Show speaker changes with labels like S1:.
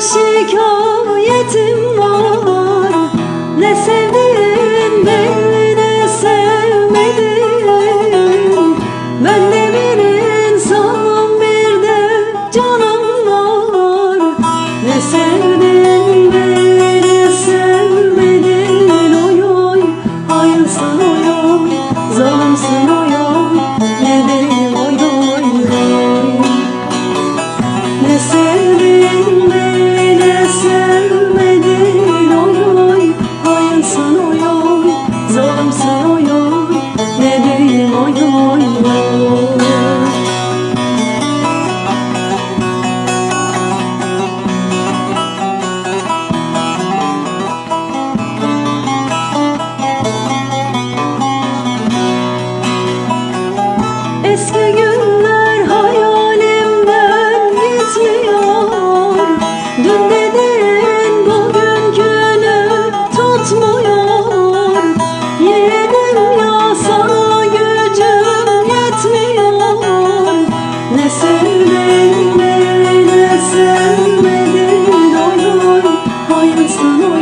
S1: aşık ol yetim olur Ne sevdiğin belli ne sevmediğin Ben de bir insanım bir de canım olur Ne sevdiğin The. through